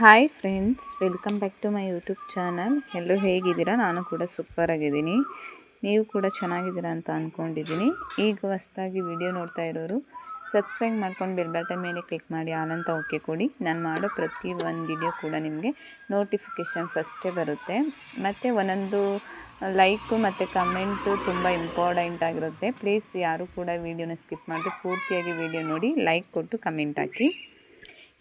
Hi friends welcome back to my YouTube channel ಎಲ್ಲರೂ ಹೇಗಿದ್ದೀರಾ? ನಾನು ಕೂಡ ಸೂಪರ್ ಆಗಿದ್ದೀನಿ ನೀವು ಕೂಡ ಚೆನ್ನಾಗಿದ್ದೀರಾ ಅಂತ ಅಂದ್ಕೊಂಡಿದ್ದೀನಿ ಈಗ ಹೊಸ್ದಾಗಿ ವಿಡಿಯೋ ನೋಡ್ತಾ ಇರೋರು ಸಬ್ಸ್ಕ್ರೈಬ್ ಮಾಡ್ಕೊಂಡು ಬೆಲ್ ಬಟನ್ ಮೇಲೆ ಕ್ಲಿಕ್ ಮಾಡಿ ಆಲಂತ ಓಕೆ ಕೊಡಿ. ನಾನು ಮಾಡೋ ಪ್ರತಿ ಒಂದು ವಿಡಿಯೋ ಕೂಡ ನಿಮಗೆ ನೋಟಿಫಿಕೇಷನ್ ಫಸ್ಟೇ ಬರುತ್ತೆ. ಮತ್ತು ಒಂದೊಂದು ಲೈಕು ಮತ್ತು ಕಮೆಂಟು ತುಂಬ ಇಂಪಾರ್ಟೆಂಟ್ ಆಗಿರುತ್ತೆ. ಪ್ಲೀಸ್ ಯಾರು ಕೂಡ ವೀಡಿಯೋನ ಸ್ಕಿಪ್ ಮಾಡಿದೆ, ಪೂರ್ತಿಯಾಗಿ ವಿಡಿಯೋ ನೋಡಿ ಲೈಕ್ ಕೊಟ್ಟು ಕಮೆಂಟ್ ಹಾಕಿ.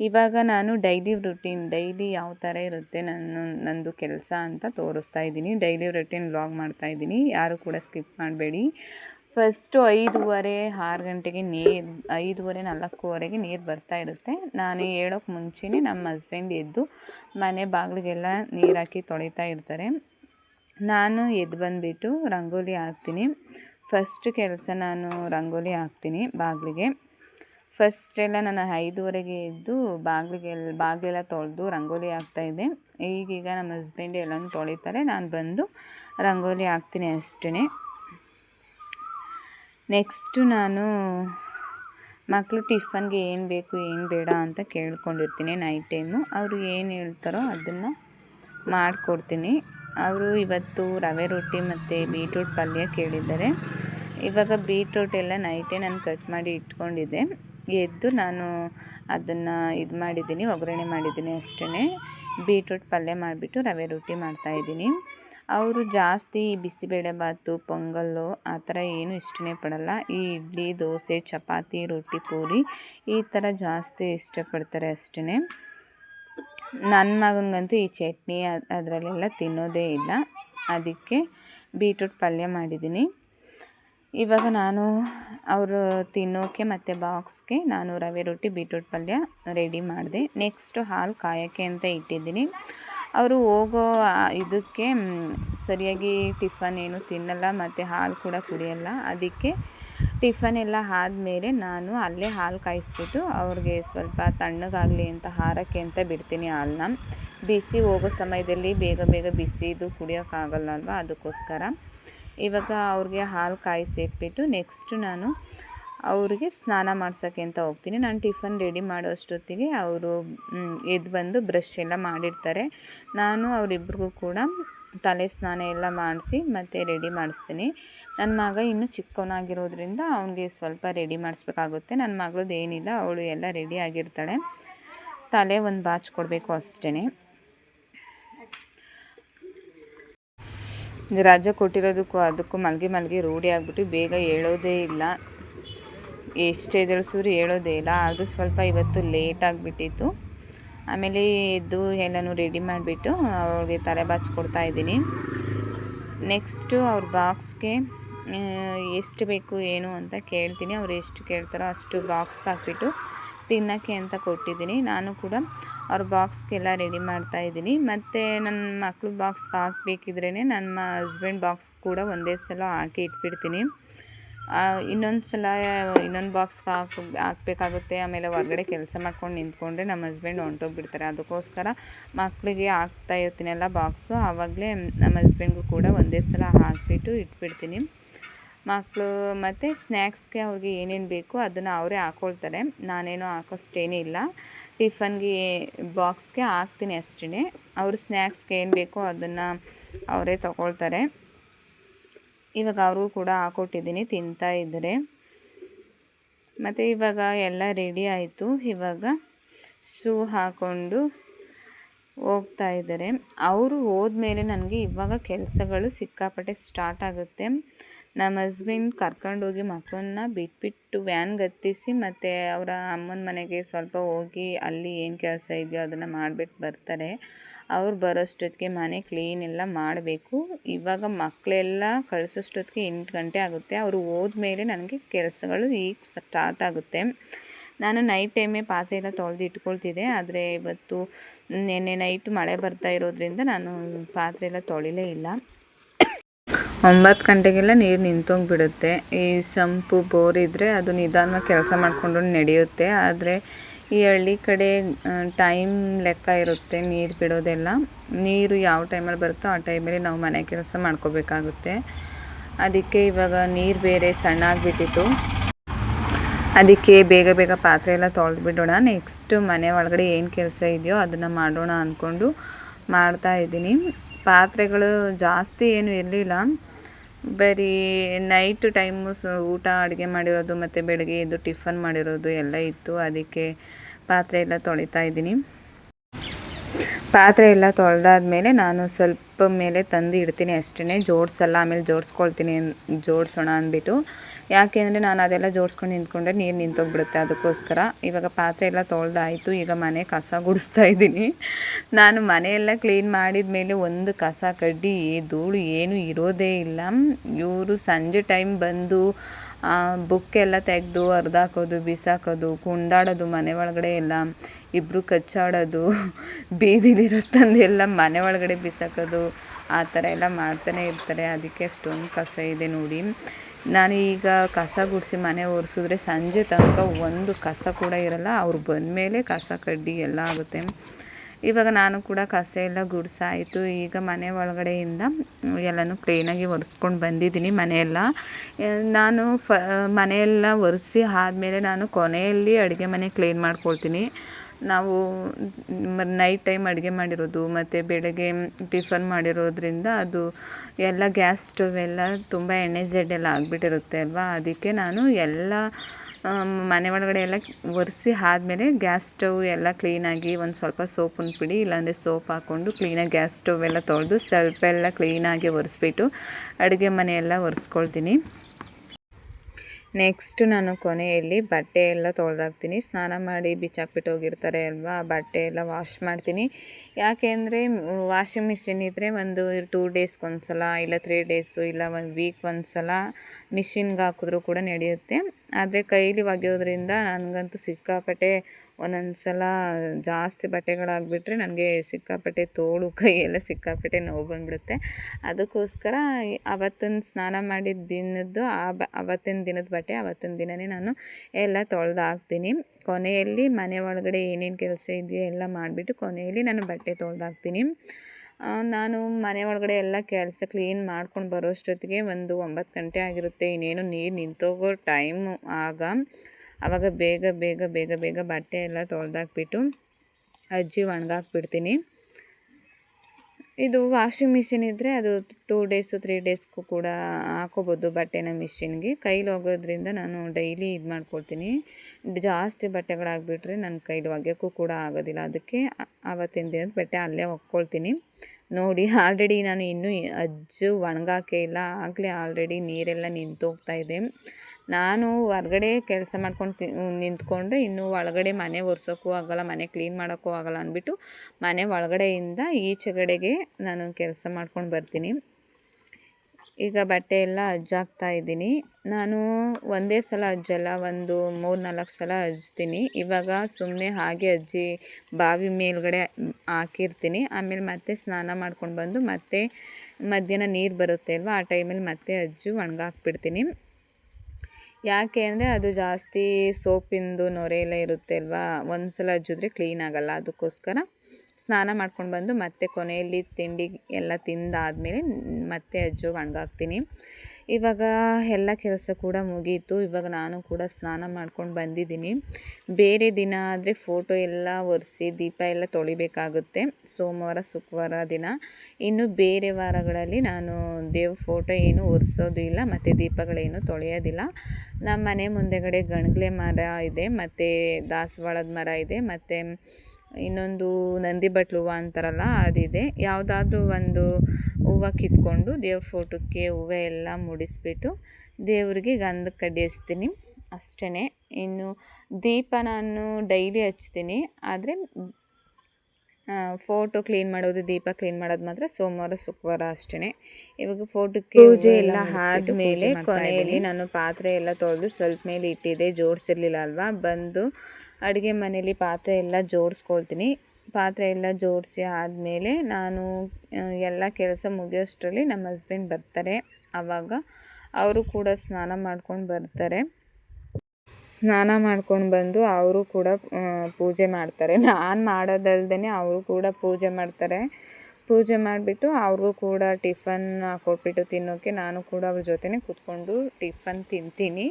ಇವಾಗ ನಾನು ಡೈಲಿ ರುಟೀನ್, ಡೈಲಿ ಯಾವ ಥರ ಇರುತ್ತೆ ನಾನು ನಂದು ಕೆಲಸ ಅಂತ ತೋರಿಸ್ತಾ ಇದ್ದೀನಿ. ಡೈಲಿ ರುಟೀನ್ ವ್ಲಾಗ್ ಮಾಡ್ತಾ ಇದ್ದೀನಿ. ಯಾರು ಕೂಡ ಸ್ಕಿಪ್ ಮಾಡಬೇಡಿ. ಫಸ್ಟು ಐದೂವರೆ, ಆರು ಗಂಟೆಗೆ ನೀರು, ಐದೂವರೆ, ನಾಲ್ಕೂವರೆಗೆ ನೀರು ಬರ್ತಾ ಇರುತ್ತೆ. ನಾನು ಹೇಳೋಕ್ಕೆ ಮುಂಚೆನೇ ನಮ್ಮ ಹಸ್ಬೆಂಡ್ ಎದ್ದು ಮನೆ ಬಾಗಿಲಿಗೆಲ್ಲ ನೀರು ಹಾಕಿ ತೊಳಿತಾ ಇರ್ತಾರೆ. ನಾನು ಎದ್ದು ಬಂದುಬಿಟ್ಟು ರಂಗೋಲಿ ಹಾಕ್ತೀನಿ. ಫಸ್ಟ್ ಕೆಲಸ ನಾನು ರಂಗೋಲಿ ಹಾಕ್ತೀನಿ ಬಾಗಿಲಿಗೆ. ಫಸ್ಟೆಲ್ಲ ನಾನು ಐದುವರೆಗೆ ಎದ್ದು ಬಾಗಿಲಿಗೆಲ್ಲ ಬಾಗಿಲೆಲ್ಲ ತೊಳೆದು ರಂಗೋಲಿ ಹಾಕ್ತಾಯಿದ್ದೆ ಈಗೀಗ ನಮ್ಮ ಹಸ್ಬೆಂಡ್ ಎಲ್ಲನೂ ತೊಳಿತಾರೆ. ನಾನು ಬಂದು ರಂಗೋಲಿ ಹಾಕ್ತೀನಿ ಅಷ್ಟೇ ನೆಕ್ಸ್ಟು ನಾನು ಮಕ್ಕಳು ಟಿಫನ್ಗೆ ಏನು ಬೇಕು, ಏನು ಬೇಡ ಅಂತ ಕೇಳ್ಕೊಂಡಿರ್ತೀನಿ ನೈಟ್ ಟೈಮು ಅವರು ಏನು ಹೇಳ್ತಾರೋ ಅದನ್ನು ಮಾಡಿಕೊಡ್ತೀನಿ. ಅವರು ಇವತ್ತು ರವೆ ರೊಟ್ಟಿ ಮತ್ತು ಬೀಟ್ರೂಟ್ ಪಲ್ಯ ಕೇಳಿದ್ದಾರೆ. ಇವಾಗ ಬೀಟ್ರೂಟ್ ಎಲ್ಲ ನೈಟೇ ನಾನು ಕಟ್ ಮಾಡಿ ಇಟ್ಕೊಂಡಿದ್ದೆ. ಎದ್ದು ನಾನು ಅದನ್ನು ಇದು ಮಾಡಿದ್ದೀನಿ, ಒಗ್ಗರಣೆ ಮಾಡಿದ್ದೀನಿ ಅಷ್ಟೇ ಬೀಟ್ರೂಟ್ ಪಲ್ಯ ಮಾಡಿಬಿಟ್ಟು ರವೆ ರೊಟ್ಟಿ ಮಾಡ್ತಾಯಿದ್ದೀನಿ ಅವರು ಜಾಸ್ತಿ ಬಿಸಿಬೇಳೆಭಾತು ಪೊಂಗಲ್ಲು ಆ ಥರ ಏನು ಇಷ್ಟನೇ ಪಡಲ್ಲ. ಈ ಇಡ್ಲಿ, ದೋಸೆ, ಚಪಾತಿ, ರೊಟ್ಟಿ, ಪೂರಿ ಈ ಥರ ಜಾಸ್ತಿ ಇಷ್ಟಪಡ್ತಾರೆ ಅಷ್ಟೇ ನನ್ನ ಮಗನಿಗಂತೂ ಈ ಚಟ್ನಿ ಅದರಲ್ಲೆಲ್ಲ ತಿನ್ನೋದೇ ಇಲ್ಲ. ಅದಕ್ಕೆ ಬೀಟ್ರೂಟ್ ಪಲ್ಯ ಮಾಡಿದ್ದೀನಿ. ಇವಾಗ ನಾನು ಅವರು ತಿನ್ನೋಕ್ಕೆ ಮತ್ತು ಬಾಕ್ಸ್ಗೆ ನಾನು ರವೆ ರೊಟ್ಟಿ, ಬೀಟ್ರೂಟ್ ಪಲ್ಯ ರೆಡಿ ಮಾಡಿದೆ. ನೆಕ್ಸ್ಟು ಹಾಲು ಕಾಯೋಕ್ಕೆ ಅಂತ ಇಟ್ಟಿದ್ದೀನಿ. ಅವರು ಹೋಗೋ ಇದಕ್ಕೆ ಸರಿಯಾಗಿ ಟಿಫನ್ ಏನು ತಿನ್ನಲ್ಲ ಮತ್ತು ಹಾಲು ಕೂಡ ಕುಡಿಯಲ್ಲ. ಅದಕ್ಕೆ ಟಿಫನ್ ಎಲ್ಲ ಆದಮೇಲೆ ನಾನು ಅಲ್ಲೇ ಹಾಲು ಕಾಯಿಸ್ಬಿಟ್ಟು ಅವ್ರಿಗೆ ಸ್ವಲ್ಪ ತಣ್ಣಗಾಗಲಿ ಅಂತ ಹಾರಕ್ಕೆ ಅಂತ ಬಿಡ್ತೀನಿ ಹಾಲನ್ನ ಬಿಸಿ ಹೋಗೋ ಸಮಯದಲ್ಲಿ ಬೇಗ ಬೇಗ ಬಿಸಿದು ಕುಡಿಯೋಕ್ಕಾಗಲ್ಲ ಅಲ್ವಾ ಅದಕ್ಕೋಸ್ಕರ. ಇವಾಗ ಅವ್ರಿಗೆ ಹಾಲು ಕಾಯಿಸಿ ಇಟ್ಬಿಟ್ಟು ನೆಕ್ಸ್ಟು ನಾನು ಅವರಿಗೆ ಸ್ನಾನ ಮಾಡ್ಸೋಕ್ಕೆ ಅಂತ ಹೋಗ್ತೀನಿ. ನಾನು ಟಿಫನ್ ರೆಡಿ ಮಾಡೋ ಅಷ್ಟೊತ್ತಿಗೆ ಅವರು ಎದ್ದು ಬಂದು ಬ್ರಷ್ ಎಲ್ಲ ಮಾಡಿರ್ತಾರೆ. ನಾನು ಅವರಿಬ್ರಿಗೂ ಕೂಡ ತಲೆ ಸ್ನಾನ ಎಲ್ಲ ಮಾಡಿಸಿ ಮತ್ತು ರೆಡಿ ಮಾಡಿಸ್ತೀನಿ. ನನ್ನ ಮಗ ಇನ್ನೂ ಚಿಕ್ಕವನಾಗಿರೋದ್ರಿಂದ ಅವನಿಗೆ ಸ್ವಲ್ಪ ರೆಡಿ ಮಾಡಿಸ್ಬೇಕಾಗುತ್ತೆ. ನನ್ನ ಮಗಳದ್ದು ಏನಿಲ್ಲ, ಅವಳು ಎಲ್ಲ ರೆಡಿ ಆಗಿರ್ತಾಳೆ. ತಲೆ ಒಂದು ಬಾಚ್ ಕೊಡಬೇಕು ಅಷ್ಟೇ ರಜೆ ಕೊಟ್ಟಿರೋದಕ್ಕೂ ಅದಕ್ಕೂ ಮಲಗಿ ಮಲಗಿ ರೂಢಿ ಆಗಿಬಿಟ್ಟು ಬೇಗ ಹೇಳೋದೇ ಇಲ್ಲ. ಎಷ್ಟೇ ಸುರಿ ಹೇಳೋದೇ ಇಲ್ಲ. ಅದು ಸ್ವಲ್ಪ ಇವತ್ತು ಲೇಟ್ ಆಗಿಬಿಟ್ಟಿತ್ತು. ಆಮೇಲೆ ಎದ್ದು ಎಲ್ಲನೂ ರೆಡಿ ಮಾಡಿಬಿಟ್ಟು ಅವ್ರಿಗೆ ತಲೆ ಬಾಚಿಕೊಡ್ತಾ ಇದ್ದೀನಿ. ನೆಕ್ಸ್ಟು ಅವ್ರ ಬಾಕ್ಸ್ಗೆ ಎಷ್ಟು ಬೇಕು ಏನು ಅಂತ ಕೇಳ್ತೀನಿ. ಅವ್ರು ಎಷ್ಟು ಕೇಳ್ತಾರೋ ಅಷ್ಟು ಬಾಕ್ಸ್ಗೆ ಹಾಕ್ಬಿಟ್ಟು ತಿನ್ನೋಕ್ಕೆ ಅಂತ ಕೊಟ್ಟಿದ್ದೀನಿ. ನಾನು ಕೂಡ ಅವ್ರ ಬಾಕ್ಸ್ಗೆಲ್ಲ ರೆಡಿ ಮಾಡ್ತಾ ಇದ್ದೀನಿ. ಮತ್ತು ನನ್ನ ಮಕ್ಕಳು ಬಾಕ್ಸ್ಗೆ ಹಾಕಬೇಕಿದ್ರೇ ನನ್ನ ಹಸ್ಬೆಂಡ್ ಬಾಕ್ಸ್ ಕೂಡ ಒಂದೇ ಸಲ ಹಾಕಿ ಇಟ್ಬಿಡ್ತೀನಿ. ಇನ್ನೊಂದು ಸಲ, ಇನ್ನೊಂದು ಬಾಕ್ಸ್ಗೆ ಹಾಕಿ, ಹಾಕಬೇಕಾಗುತ್ತೆ. ಆಮೇಲೆ ಹೊರಗಡೆ ಕೆಲಸ ಮಾಡ್ಕೊಂಡು ನಿಂತ್ಕೊಂಡ್ರೆ ನಮ್ಮ ಹಸ್ಬೆಂಡ್ ಹೊಂಟೋಗ್ಬಿಡ್ತಾರೆ. ಅದಕ್ಕೋಸ್ಕರ ಮಕ್ಕಳಿಗೆ ಹಾಕ್ತಾ ಇರ್ತೀನಲ್ಲ ಬಾಕ್ಸು, ಆವಾಗಲೇ ನಮ್ಮ ಹಸ್ಬೆಂಡ್ಗೂ ಕೂಡ ಒಂದೇ ಸಲ ಹಾಕಿಬಿಟ್ಟು ಇಟ್ಬಿಡ್ತೀನಿ. ಮಕ್ಕಳು ಮತ್ತು ಸ್ನ್ಯಾಕ್ಸ್ಗೆ ಅವ್ರಿಗೆ ಏನೇನು ಬೇಕು ಅದನ್ನು ಅವರೇ ಹಾಕ್ಕೊಳ್ತಾರೆ ನಾನೇನೋ ಹಾಕೋಷ್ಟೇನೇ ಇಲ್ಲ. ಟಿಫನ್ಗೆ ಬಾಕ್ಸ್ಗೆ ಹಾಕ್ತೀನಿ ಅಷ್ಟೇ ಅವರು ಸ್ನ್ಯಾಕ್ಸ್ಗೆ ಏನು ಬೇಕೋ ಅದನ್ನು ಅವರೇ ತಗೊಳ್ತಾರೆ. ಇವಾಗ ಅವ್ರಿಗೂ ಕೂಡ ಹಾಕೊಟ್ಟಿದ್ದೀನಿ, ತಿಂತಾ ಇದ್ದಾರೆ. ಮತ್ತು ಇವಾಗ ಎಲ್ಲ ರೆಡಿ ಆಯಿತು. ಇವಾಗ ಶೂ ಹಾಕ್ಕೊಂಡು ಹೋಗ್ತಾ ಇದ್ದಾರೆ. ಅವರು ಹೋದ್ಮೇಲೆ ನನಗೆ ಇವಾಗ ಕೆಲಸಗಳು ಸಿಕ್ಕಾಪಟ್ಟೆ ಸ್ಟಾರ್ಟ್ ಆಗುತ್ತೆ. ನಮ್ಮ ಹಸ್ಬೆಂಡ್ ಕರ್ಕೊಂಡೋಗಿ ಮಕ್ಕಳನ್ನ ಬಿಟ್ಬಿಟ್ಟು ವ್ಯಾನ್ ಗತ್ತಿಸಿ ಮತ್ತು ಅವರ ಅಮ್ಮನ ಮನೆಗೆ ಸ್ವಲ್ಪ ಹೋಗಿ ಅಲ್ಲಿ ಏನು ಕೆಲಸ ಇದೆಯೋ ಅದನ್ನು ಮಾಡಿಬಿಟ್ಟು ಬರ್ತಾರೆ. ಅವ್ರು ಬರೋಷ್ಟೊತ್ತಿಗೆ ಮನೆ ಕ್ಲೀನ್ ಎಲ್ಲ ಮಾಡಬೇಕು. ಇವಾಗ ಮಕ್ಕಳೆಲ್ಲ ಕಳಿಸೋಷ್ಟೊತ್ತಿಗೆ ಎಂಟು ಗಂಟೆ ಆಗುತ್ತೆ. ಅವರು ಹೋದ್ಮೇಲೆ ನನಗೆ ಕೆಲಸಗಳು ಈಗ ಸ್ಟಾರ್ಟ್ ಆಗುತ್ತೆ. ನಾನು ನೈಟ್ ಟೈಮೇ ಪಾತ್ರೆ ಎಲ್ಲ ತೊಳೆದು ಇಟ್ಕೊಳ್ತಿದ್ದೆ. ಆದರೆ ಇವತ್ತು ನಿನ್ನೆ ನೈಟ್ ಮಳೆ ಬರ್ತಾ ಇರೋದ್ರಿಂದ ನಾನು ಪಾತ್ರೆ ಎಲ್ಲ ತೊಳಿಲೇ ಇಲ್ಲ. ಒಂಬತ್ತು ಗಂಟೆಗೆಲ್ಲ ನೀರು ನಿಂತೋಗ್ಬಿಡುತ್ತೆ ಈ ಸಂಪು ಬೋರ್ ಇದ್ದರೆ ಅದು ನಿಧಾನವಾಗಿ ಕೆಲಸ ಮಾಡಿಕೊಂಡು ನಡೆಯುತ್ತೆ. ಆದರೆ ಈ ಹಳ್ಳಿ ಕಡೆ ಟೈಮ್ ಲೆಕ್ಕ ಇರುತ್ತೆ ನೀರು ಬಿಡೋದೆಲ್ಲ. ನೀರು ಯಾವ ಟೈಮಲ್ಲಿ ಬರುತ್ತೋ ಆ ಟೈಮಲ್ಲಿ ನಾವು ಮನೆ ಕೆಲಸ ಮಾಡ್ಕೋಬೇಕಾಗುತ್ತೆ. ಅದಕ್ಕೆ ಇವಾಗ ನೀರು ಬೇರೆ ಸಣ್ಣ ಆಗಿಬಿಟ್ಟಿತ್ತು ಅದಕ್ಕೆ ಬೇಗ ಬೇಗ ಪಾತ್ರೆ ಎಲ್ಲ ತೊಳೆದ್ಬಿಡೋಣ. ನೆಕ್ಸ್ಟ್ ಮನೆ ಒಳಗಡೆ ಏನು ಕೆಲಸ ಇದೆಯೋ ಅದನ್ನು ಮಾಡೋಣ ಅಂದ್ಕೊಂಡು ಮಾಡ್ತಾ ಇದ್ದೀನಿ. ಪಾತ್ರೆಗಳು ಜಾಸ್ತಿ ಏನು ಇರಲಿಲ್ಲ. ಬರೀ ನೈಟ್ ಟೈಮು ಸ ಊಟ ಅಡುಗೆ ಮಾಡಿರೋದು ಮತ್ತು ಬೆಳಗ್ಗೆ ಎದ್ದು ಟಿಫನ್ ಮಾಡಿರೋದು ಎಲ್ಲ ಇತ್ತು. ಅದಕ್ಕೆ ಪಾತ್ರೆ ಎಲ್ಲ ತೊಳಿತಾ ಇದ್ದೀನಿ. ಪಾತ್ರೆ ಎಲ್ಲ ತೊಳೆದಾದ್ಮೇಲೆ ನಾನು ಸ್ವಲ್ಪ ಮೇಲೆ ತಂದು ಇಡ್ತೀನಿ ಅಷ್ಟೇ ಜೋಡಿಸಲ್ಲ, ಆಮೇಲೆ ಜೋಡಿಸ್ಕೊಳ್ತೀನಿ, ಜೋಡಿಸೋಣ ಅಂದ್ಬಿಟ್ಟು. ಯಾಕೆಂದರೆ ನಾನು ಅದೆಲ್ಲ ಜೋಡಿಸ್ಕೊಂಡು ನಿಂತ್ಕೊಂಡ್ರೆ ನೀರು ನಿಂತೋಗ್ಬಿಡುತ್ತೆ ಅದಕ್ಕೋಸ್ಕರ. ಇವಾಗ ಪಾತ್ರೆ ಎಲ್ಲ ತೊಳೆದಾಯಿತು, ಈಗ ಮನೆ ಕಸ ಗುಡಿಸ್ತಾ ಇದ್ದೀನಿ. ನಾನು ಮನೆಯೆಲ್ಲ ಕ್ಲೀನ್ ಮಾಡಿದ ಮೇಲೆ ಒಂದು ಕಸ ಕಡ್ಡಿ ಧೂಳು ಏನು ಇರೋದೇ ಇಲ್ಲ. ಇವರು ಸಂಜೆ ಟೈಮ್ ಬಂದು ಬುಕ್ ಎಲ್ಲ ತೆಗೆದು ಹರಿದಾಕೋದು ಬಿಸಾಕೋದು ಕುಣ್ದಾಡೋದು ಮನೆ ಒಳಗಡೆ ಎಲ್ಲ ಇಬ್ಬರು ಕಚ್ಚಾಡೋದು, ಬೀದಿಲಿರೋ ತಂದು ಎಲ್ಲ ಮನೆ ಒಳಗಡೆ ಬಿಸಾಕೋದು, ಆ ಥರ ಎಲ್ಲ ಮಾಡ್ತಾನೆ ಇರ್ತಾರೆ. ಅದಕ್ಕೆ ಅಷ್ಟೊಂದು ಕಸ ಇದೆ ನೋಡಿ. ನಾನು ಈಗ ಕಸ ಗುಡಿಸಿ ಮನೆ ಒರೆಸಿದ್ರೆ ಸಂಜೆ ತನಕ ಒಂದು ಕಸ ಕೂಡ ಇರಲ್ಲ. ಅವ್ರು ಬಂದಮೇಲೆ ಕಸ ಕಡ್ಡಿ ಎಲ್ಲ ಆಗುತ್ತೆ. ಇವಾಗ ನಾನು ಕೂಡ ಕಸ ಎಲ್ಲ ಗುಡಿಸಾಯಿತು. ಈಗ ಮನೆ ಒಳಗಡೆಯಿಂದ ಎಲ್ಲನೂ ಕ್ಲೀನಾಗಿ ಒರೆಸ್ಕೊಂಡು ಬಂದಿದ್ದೀನಿ ಮನೆಯೆಲ್ಲ. ನಾನು ಫ, ಮನೆಯೆಲ್ಲ ಒರೆಸಿ ಆದಮೇಲೆ ನಾನು ಕೊನೆಯಲ್ಲಿ ಅಡುಗೆ ಮನೆ ಕ್ಲೀನ್ ಮಾಡ್ಕೊಳ್ತೀನಿ. ನಾವು ನೈಟ್ ಟೈಮ್ ಅಡುಗೆ ಮಾಡಿರೋದು, ಮತ್ತು ಬೆಳಗ್ಗೆ ಟಿಫನ್ ಮಾಡಿರೋದ್ರಿಂದ ಅದು ಎಲ್ಲ ಗ್ಯಾಸ್ ಸ್ಟವ್ ಎಲ್ಲ ತುಂಬ ಎಣ್ಣೆ ಜೆಡ್ಡೆಲ್ಲ ಆಗಿಬಿಟ್ಟಿರುತ್ತೆ ಅಲ್ವಾ? ಅದಕ್ಕೆ ನಾನು ಎಲ್ಲ ಮನೆ ಒಳಗಡೆ ಎಲ್ಲ ಒರೆಸಿ ಆದಮೇಲೆ ಗ್ಯಾಸ್ ಸ್ಟವ್ ಎಲ್ಲ ಕ್ಲೀನಾಗಿ ಒಂದು ಸ್ವಲ್ಪ ಸೋಪನ್ನು ಪಿಡಿ, ಇಲ್ಲಾಂದರೆ ಸೋಪ್ ಹಾಕ್ಕೊಂಡು ಕ್ಲೀನಾಗಿ ಗ್ಯಾಸ್ ಸ್ಟವ್ ಎಲ್ಲ ತೊಳೆದು ಸ್ವಲ್ಪ ಎಲ್ಲ ಕ್ಲೀನಾಗಿ ಒರೆಸ್ಬಿಟ್ಟು ಅಡುಗೆ ಮನೆಯೆಲ್ಲ ಒರೆಸ್ಕೊಳ್ತೀನಿ. ನೆಕ್ಸ್ಟ್ ನಾನು ಕೊನೆಯಲ್ಲಿ ಬಟ್ಟೆ ಎಲ್ಲ ತೊಳೆದಾಕ್ತೀನಿ. ಸ್ನಾನ ಮಾಡಿ ಬಿಚ್ಚಾಕ್ಬಿಟ್ಟು ಹೋಗಿರ್ತಾರೆ ಅಲ್ವಾ? ಬಟ್ಟೆ ಎಲ್ಲ ವಾಶ್ ಮಾಡ್ತೀನಿ. ಯಾಕೆ ಅಂದರೆ ವಾಷಿಂಗ್ ಮಿಷಿನ್ ಇದ್ದರೆ ಒಂದು ಟೂ ಡೇಸ್ಗೆ ಒಂದು ಸಲ ಇಲ್ಲ ತ್ರೀ ಡೇಸು ಇಲ್ಲ ಒಂದು ವೀಕ್ ಒಂದು ಸಲ ಮಿಷಿನ್ಗೆ ಹಾಕಿದ್ರೂ ಕೂಡ ನಡೆಯುತ್ತೆ. ಆದರೆ ಕೈಲಿ ಒಗೆಯೋದ್ರಿಂದ ನನಗಂತೂ ಸಿಕ್ಕಾಪಟ್ಟೆ ಒಂದೊಂದು ಸಲ ಜಾಸ್ತಿ ಬಟ್ಟೆಗಳಾಗಿಬಿಟ್ರೆ ನನಗೆ ಸಿಕ್ಕಾಪಟ್ಟೆ ತೋಳು ಕೈಯೆಲ್ಲ ಸಿಕ್ಕಾಪಟ್ಟೆ ನೋವು ಬಂದ್ಬಿಡುತ್ತೆ. ಅದಕ್ಕೋಸ್ಕರ ಅವತ್ತಿನ ಸ್ನಾನ ಮಾಡಿದ ದಿನದ್ದು ಆ ಬ, ಅವತ್ತಿನ ದಿನದ ಬಟ್ಟೆ ಅವತ್ತಿನ ದಿನವೇ ನಾನು ಎಲ್ಲ ತೊಳೆದು ಹಾಕ್ತೀನಿ ಕೊನೆಯಲ್ಲಿ ಮನೆ ಒಳಗಡೆ ಏನೇನು ಕೆಲಸ ಇದೆಯೋ ಎಲ್ಲ ಮಾಡಿಬಿಟ್ಟು ಕೊನೆಯಲ್ಲಿ ನಾನು ಬಟ್ಟೆ ತೊಳೆದು ಹಾಕ್ತೀನಿ ನಾನು ಮನೆ ಒಳಗಡೆ ಎಲ್ಲ ಕೆಲಸ ಕ್ಲೀನ್ ಮಾಡ್ಕೊಂಡು ಬರೋಷ್ಟೊತ್ತಿಗೆ ಒಂದು ಒಂಬತ್ತು ಗಂಟೆ ಆಗಿರುತ್ತೆ. ಇನ್ನೇನು ನೀರು ನಿಂತೋಗೋ ಟೈಮು ಆಗ. ಆವಾಗ ಬೇಗ ಬೇಗ ಬೇಗ ಬೇಗ ಬಟ್ಟೆ ಎಲ್ಲ ತೊಳೆದಾಕ್ಬಿಟ್ಟು ಅಜ್ಜಿ ಒಣಗಾಕ್ಬಿಡ್ತೀನಿ. ಇದು ವಾಷಿಂಗ್ ಮಿಷಿನ್ ಇದ್ದರೆ ಅದು ಟೂ ಡೇಸು ತ್ರೀ ಡೇಸ್ಗೂ ಕೂಡ ಹಾಕೋಬೋದು ಬಟ್ಟೆನ ಮಿಷಿನ್ಗೆ ಕೈಲಿ ಹೋಗೋದ್ರಿಂದ ನಾನು ಡೈಲಿ ಇದು ಮಾಡ್ಕೊಳ್ತೀನಿ. ಜಾಸ್ತಿ ಬಟ್ಟೆಗಳಾಗ್ಬಿಟ್ರೆ ನನ್ನ ಕೈಲಿ ಒಗೆಯೋಕ್ಕೂ ಕೂಡ ಆಗೋದಿಲ್ಲ. ಅದಕ್ಕೆ ಆವತ್ತಿನ ದಿನದ ಬಟ್ಟೆ ಅಲ್ಲೇ ಒಕ್ಕೊಳ್ತೀನಿ ನೋಡಿ ಆಲ್ರೆಡಿ ನಾನು ಇನ್ನೂ ಅಜ್ಜು ಒಣಗಾಕೆ ಇಲ್ಲ. ಆಗಲೇ ಆಲ್ರೆಡಿ ನೀರೆಲ್ಲ ನಿಂತೋಗ್ತಾ ಇದೆ. ನಾನು ಹೊರ್ಗಡೆ ಕೆಲಸ ಮಾಡ್ಕೊಂಡು ತಿ ನಿಂತ್ಕೊಂಡ್ರೆ ಇನ್ನೂ ಒಳಗಡೆ ಮನೆ ಒರೆಸೋಕ್ಕೂ ಆಗೋಲ್ಲ, ಮನೆ ಕ್ಲೀನ್ ಮಾಡೋಕ್ಕೂ ಆಗೋಲ್ಲ ಅಂದ್ಬಿಟ್ಟು ಮನೆ ಒಳಗಡೆಯಿಂದ ಈಚೆಗಡೆಗೆ ನಾನು ಕೆಲಸ ಮಾಡ್ಕೊಂಡು ಬರ್ತೀನಿ. ಈಗ ಬಟ್ಟೆ ಎಲ್ಲ ಅಜ್ಜಾಗ್ತಾ ಇದ್ದೀನಿ. ನಾನು ಒಂದೇ ಸಲ ಅಜ್ಜಲ್ಲ, ಒಂದು ಮೂರು ನಾಲ್ಕು ಸಲ ಅಜ್ತೀನಿ. ಇವಾಗ ಸುಮ್ಮನೆ ಹಾಗೆ ಅಜ್ಜಿ ಬಾವಿ ಮೇಲ್ಗಡೆ ಹಾಕಿರ್ತೀನಿ. ಆಮೇಲೆ ಮತ್ತೆ ಸ್ನಾನ ಮಾಡ್ಕೊಂಡು ಬಂದು ಮತ್ತೆ ಮಧ್ಯಾಹ್ನ ನೀರು ಬರುತ್ತೆ ಅಲ್ವಾ, ಆ ಟೈಮಲ್ಲಿ ಮತ್ತೆ ಅಜ್ಜು ಒಣಗಾಕ್ಬಿಡ್ತೀನಿ. ಯಾಕೆ ಅಂದರೆ ಅದು ಜಾಸ್ತಿ ಸೋಪಿಂದು ನೊರೆ ಎಲ್ಲ ಇರುತ್ತೆ ಅಲ್ವಾ? ಒಂದು ಸಲ ಹಚ್ಚಿದ್ರೆ ಕ್ಲೀನ್ ಆಗೋಲ್ಲ. ಅದಕ್ಕೋಸ್ಕರ ಸ್ನಾನ ಮಾಡ್ಕೊಂಡು ಬಂದು ಮತ್ತೆ ಕೊನೆಯಲ್ಲಿ ತಿಂಡಿ ಎಲ್ಲ ತಿಂದಾದಮೇಲೆ ಮತ್ತೆ ಅಜ್ಜು ಒಣಗಾಕ್ತೀನಿ. ಇವಾಗ ಎಲ್ಲ ಕೆಲಸ ಕೂಡ ಮುಗೀತು. ಇವಾಗ ನಾನು ಕೂಡ ಸ್ನಾನ ಮಾಡ್ಕೊಂಡು ಬಂದಿದ್ದೀನಿ. ಬೇರೆ ದಿನ ಆದರೆ ಫೋಟೋ ಎಲ್ಲ ಒರೆಸಿ, ದೀಪ ಎಲ್ಲ ತೊಳಿಬೇಕಾಗುತ್ತೆ. ಸೋಮವಾರ, ಶುಕ್ರವಾರ ದಿನ. ಇನ್ನು ಬೇರೆ ವಾರಗಳಲ್ಲಿ ನಾನು ದೇವ್ ಫೋಟೋ ಏನು ಒರೆಸೋದು ಇಲ್ಲ, ಮತ್ತು ದೀಪಗಳೇನು ತೊಳೆಯೋದಿಲ್ಲ. ನಮ್ಮ ಮನೆ ಮುಂದೆಗಡೆ ಗಣಗಲೆ ಮರ ಇದೆ, ಮತ್ತು ದಾಸವಾಳದ ಮರ ಇದೆ, ಮತ್ತು ಇನ್ನೊಂದು ನಂದಿ ಬಟ್ಲು ಹೂವು ಅಂತಾರಲ್ಲ ಅದಿದೆ. ಯಾವುದಾದ್ರೂ ಒಂದು ಹೂವು ಕಿತ್ಕೊಂಡು ದೇವ್ರ ಫೋಟೋಕ್ಕೆ ಹೂವು ಎಲ್ಲ ಮುಡಿಸ್ಬಿಟ್ಟು ದೇವರಿಗೆ ಗಂಧ ಕಡ್ಡಿಸ್ತೀನಿ ಅಷ್ಟೇ ಇನ್ನು ದೀಪ ನಾನು ಡೈಲಿ ಹಚ್ತೀನಿ. ಆದರೆ ಫೋಟೋ ಕ್ಲೀನ್ ಮಾಡೋದು ದೀಪ ಕ್ಲೀನ್ ಮಾಡೋದು ಮಾತ್ರ ಸೋಮವಾರ ಶುಕ್ರವಾರ ಅಷ್ಟೇ ಇವಾಗ ಫೋಟೋಕ್ಕೆ ಪೂಜೆ ಎಲ್ಲ ಆದಮೇಲೆ ಕೊನೆಯಲ್ಲಿ ನಾನು ಪಾತ್ರೆ ಎಲ್ಲ ತೊಳೆದು ಸ್ವಲ್ಪ ಮೇಲೆ ಇಟ್ಟಿದ್ದೆ ಜೋಡಿಸಿರ್ಲಿಲ್ಲ ಅಲ್ವಾ? ಬಂದು ಅಡುಗೆ ಮನೇಲಿ ಪಾತ್ರೆ ಎಲ್ಲ ಜೋಡಿಸ್ಕೊಳ್ತೀನಿ. ಪಾತ್ರೆ ಎಲ್ಲ ಜೋಡಿಸಿ ಆದಮೇಲೆ ನಾನು ಎಲ್ಲ ಕೆಲಸ ಮುಗಿಯೋಷ್ಟರಲ್ಲಿ ನಮ್ಮ ಹಸ್ಬೆಂಡ್ ಬರ್ತಾರೆ. ಆವಾಗ ಅವರು ಕೂಡ ಸ್ನಾನ ಮಾಡ್ಕೊಂಡು ಬರ್ತಾರೆ. ಸ್ನಾನ ಮಾಡ್ಕೊಂಡು ಬಂದು ಅವರು ಕೂಡ ಪೂಜೆ ಮಾಡ್ತಾರೆ. ನಾನು ಮಾಡೋದಲ್ದೇ ಅವರು ಕೂಡ ಪೂಜೆ ಮಾಡ್ತಾರೆ. ಪೂಜೆ ಮಾಡಿಬಿಟ್ಟು ಅವ್ರಿಗೂ ಕೂಡ ಟಿಫನ್ ಕೊಟ್ಬಿಟ್ಟು ತಿನ್ನೋಕ್ಕೆ ನಾನು ಕೂಡ ಅವ್ರ ಜೊತೆನೇ ಕೂತ್ಕೊಂಡು ಟಿಫನ್ ತಿಂತೀನಿ.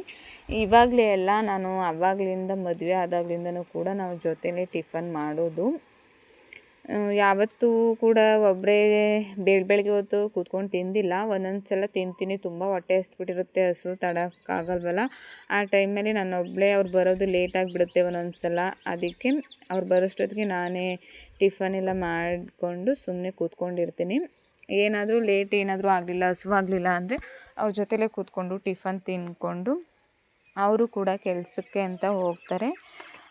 ಇವಾಗಲೇ ಎಲ್ಲ ನಾನು ಅವಾಗಲಿಂದ ಮದುವೆ ಆದಾಗಲಿಂದನೂ ಕೂಡ ನಾವು ಜೊತೆಲೇ ಟಿಫನ್ ಮಾಡೋದು. ಯಾವತ್ತೂ ಕೂಡ ಒಬ್ಬರೇ ಬೆಳ ಬೆಳಗ್ಗೆ ಹೊತ್ತು ಕೂತ್ಕೊಂಡು ತಿಂದಿಲ್ಲ. ಒಂದೊಂದು ಸಲ ತಿಂತೀನಿ. ತುಂಬ ಹೊಟ್ಟೆ ಹಸ್ಬಿಟ್ಟಿರುತ್ತೆ ಹಸು ತಡೋಕ್ಕಾಗಲ್ವಲ್ಲ. ಆ ಟೈಮಲ್ಲಿ ನಾನು ಒಬ್ಬಳೇ ಅವ್ರು ಬರೋದು ಲೇಟ್ ಬಿಡುತ್ತೆ ಒಂದೊಂದು ಸಲ ಅದಕ್ಕೆ ಅವ್ರು ಬರೋಷ್ಟೊತ್ತಿಗೆ ನಾನೇ ಟಿಫನ್ ಎಲ್ಲ ಮಾಡಿಕೊಂಡು ಸುಮ್ಮನೆ ಕೂತ್ಕೊಂಡಿರ್ತೀನಿ. ಏನಾದರೂ ಲೇಟ್ ಏನಾದರೂ ಆಗಲಿಲ್ಲ ಹಸುವಾಗಲಿಲ್ಲ ಅಂದರೆ ಅವ್ರ ಜೊತೆಲೇ ಕೂತ್ಕೊಂಡು ಟಿಫನ್ ತಿಂದ್ಕೊಂಡು ಅವರು ಕೂಡ ಕೆಲಸಕ್ಕೆ ಅಂತ ಹೋಗ್ತಾರೆ.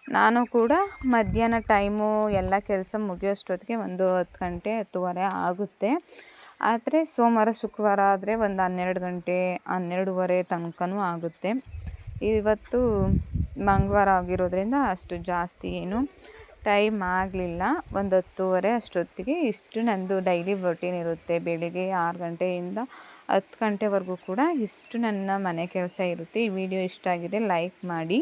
ನಾನು ಕೂಡ ಮಧ್ಯಾಹ್ನ ಟೈಮು ಎಲ್ಲ ಕೆಲಸ ಮುಗಿಯೋಷ್ಟೊತ್ತಿಗೆ ಒಂದು ಹತ್ತು ಗಂಟೆ, ಹತ್ತುವರೆ ಆಗುತ್ತೆ. ಆದರೆ ಸೋಮವಾರ, ಶುಕ್ರವಾರ ಆದರೆ ಒಂದು ಹನ್ನೆರಡು ಗಂಟೆ, ಹನ್ನೆರಡುವರೆ ತನಕನೂ ಆಗುತ್ತೆ. ಇವತ್ತು ಮಂಗಳವಾರ ಆಗಿರೋದ್ರಿಂದ ಅಷ್ಟು ಜಾಸ್ತಿ ಏನು ಟೈಮ್ ಆಗಲಿಲ್ಲ. ಒಂದು ಹತ್ತುವರೆ ಅಷ್ಟೊತ್ತಿಗೆ ಇಷ್ಟು ನಂದು ಡೈಲಿ ರೊಟೀನ್ ಇರುತ್ತೆ. ಬೆಳಿಗ್ಗೆ ಆರು ಗಂಟೆಯಿಂದ ಹತ್ತು ಗಂಟೆವರೆಗೂ ಕೂಡ ಇಷ್ಟು ನನ್ನ ಮನೆ ಕೆಲಸ ಇರುತ್ತೆ. ಈ ವಿಡಿಯೋ ಇಷ್ಟ ಆಗಿದೆ ಲೈಕ್ ಮಾಡಿ.